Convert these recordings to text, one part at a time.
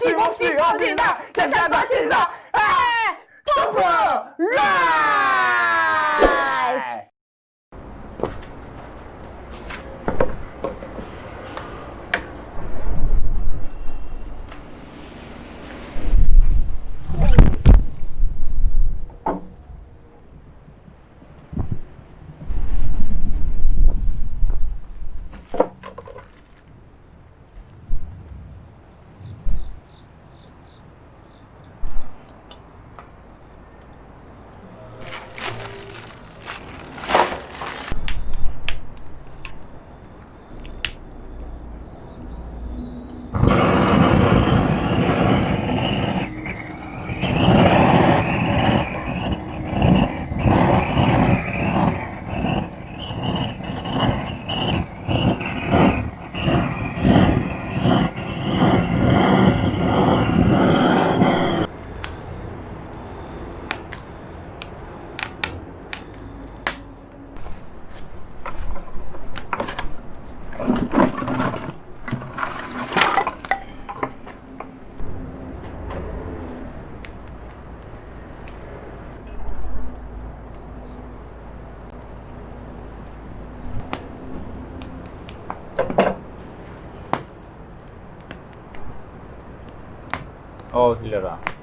아낌없이 어디나 괜찮다 진서 아 토프 라이프 어, 들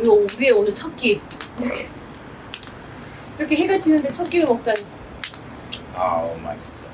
이거 우리의 오늘 첫 끼. 이렇게 이렇게 해가 지는데 첫 끼를 먹다니. 아우, 맛있어.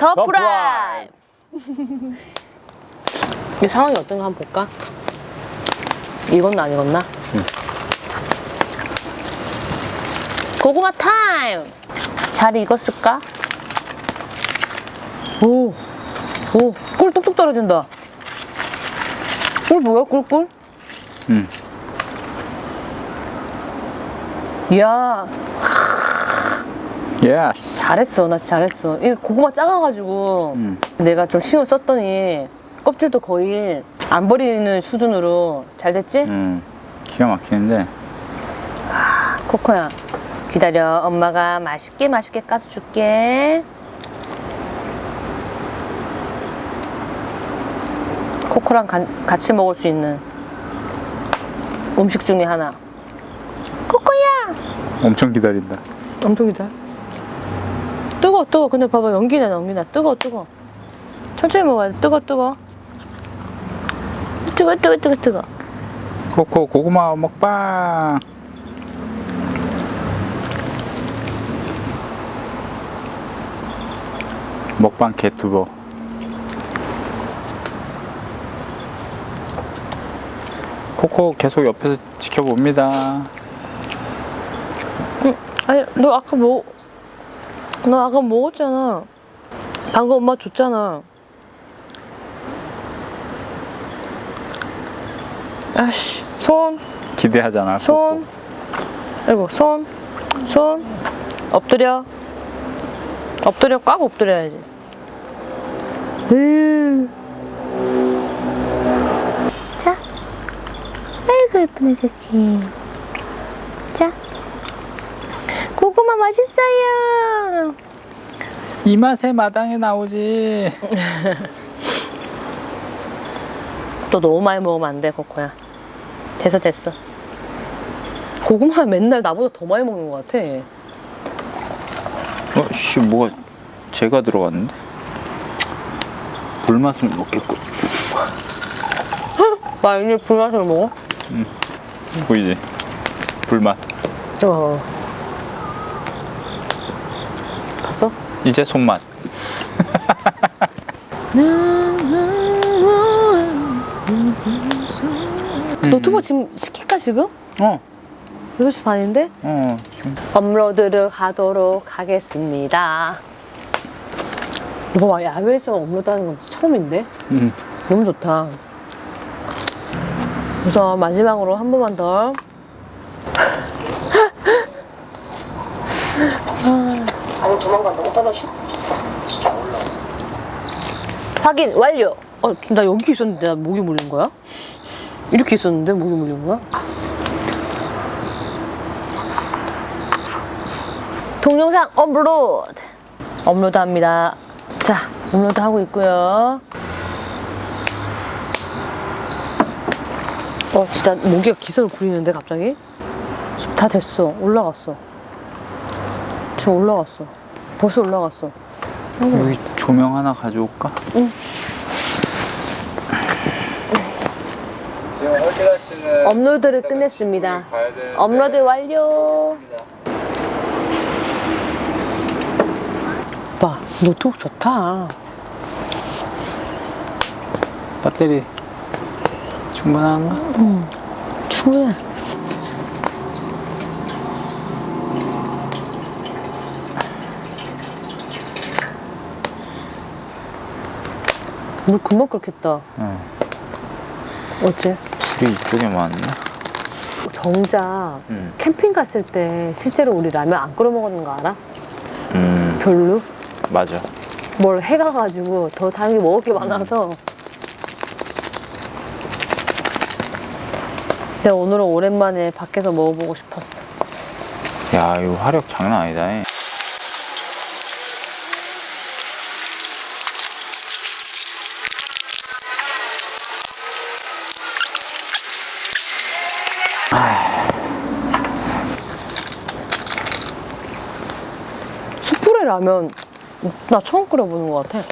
더 더 프라이. 이 상황이 어떤가 한번 볼까? 익었나 안 익었나? 고구마 타임. 잘 익었을까? 오, 오, 꿀 뚝뚝 떨어진다. 꿀 뭐야, 꿀꿀? 음. 이야, 예스. 잘했어. 나 잘했어. 이 고구마 작아가지고 음. 내가 좀 신경 썼더니 껍질도 거의 안 버리는 수준으로 잘 됐지? 음. 기가 막히는데. 코코야 기다려. 엄마가 맛있게 맛있게 까서 줄게. 코코랑 간- 같이 먹을 수 있는 음식 중에 하나. 코코야! 엄청 기다린다. 엄청 기다려. 뜨거, 뜨거. 근데 봐봐, 연기나, 연기나. 뜨거, 뜨거. 천천히 먹어야 돼. 뜨거, 뜨거. 뜨거, 뜨거, 뜨거, 뜨거. 코코 고구마 먹방. 먹방 개투버. 코코 계속 옆에서 지켜봅니다. 아니, 너 아까 뭐, 너 아까 먹었잖아. 방금 엄마 줬잖아. 아씨, 손, 기대하잖아. 손. 아이고, 손, 손. 엎드려. 엎드려, 꽉 엎드려야지. 으. 자. 아이고, 예쁜 애 새끼. 자. 고구마 맛있어요. 이 맛에 마당에 나오지. 또 너무 많이 먹으면 안 돼, 코코야. 됐어, 됐어. 고구마 맨날 나보다 더 많이 먹는 것 같아. 어, 씨, 뭐가 제가 들어갔는데? 불맛을 먹겠고. 나 이제 불맛을 먹어? 보이지? 불맛. 어. 봤어? 이제 손맛. 노트북 지금 시킬까, 지금? 어, 6시 반인데? 어, 지금. 업로드를 하도록 하겠습니다. 봐, 야외에서 업로드 하는 건 처음인데? 음. 너무 좋다. 우선 마지막으로 한 번만 더. 아니 도망간다. 오빠 다시. 확인 완료. 어, 나 여기 있었는데 나 목이 물린 거야? 이렇게 있었는데 목이 물린 거야? 동영상 업로드. 업로드 합니다. 자, 업로드 하고 있고요. 어, 진짜 모기가 기세를 부리는데 갑자기? 다 됐어. 올라갔어. 지금 올라갔어. 벌써 올라갔어. 여기 조명 하나 가져올까? 응. 지금 어디 가시는? 업로드를 끝냈습니다. 업로드 완료. 오빠, 노트북 좋다. 배터리 충분한가? 충분해. 물 금방 끓겠다. 응. 어째? 불이 이쪽에 많나? 정작 응. 캠핑 갔을 때 실제로 우리 라면 안 끓여 먹었는 거 알아? 음, 별로? 맞아. 뭘 해가가지고 더 다른 게 먹을 게 많아서. 근데 오늘은 오랜만에 밖에서 먹어보고 싶었어. 야, 이거 화력 장난 아니다. 이. 수프레 라면 나 처음 끓여보는 것 같아.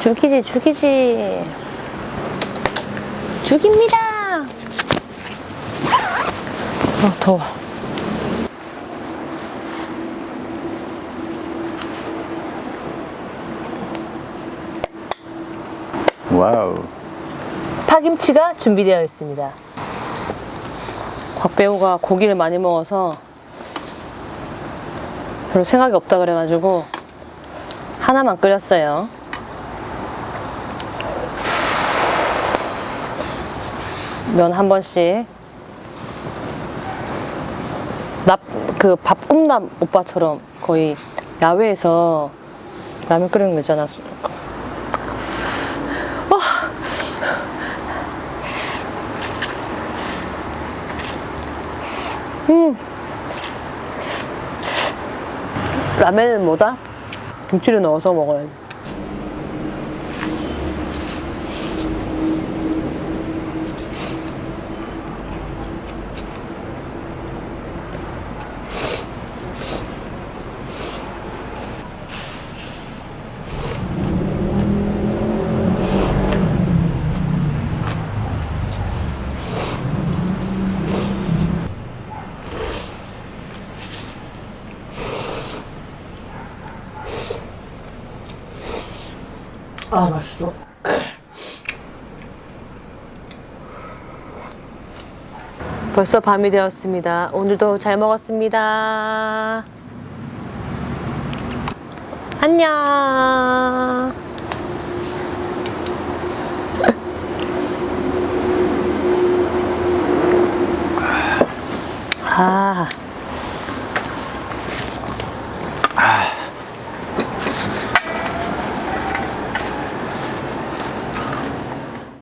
죽이지 죽이지 죽입니다. 아 더워. 와우. 파김치가 준비되어 있습니다. 곽배우가 고기를 많이 먹어서 별로 생각이 없다 그래가지고 하나만 끓였어요. 면 한 번씩. 납그 밥꿈남 오빠처럼 거의 야외에서 라면 끓이는 거 있잖아. 라면은 뭐다? 김치를 넣어서 먹어야지. 아, 맛있어. 벌써 밤이 되었습니다. 오늘도 잘 먹었습니다. 안녕. 아,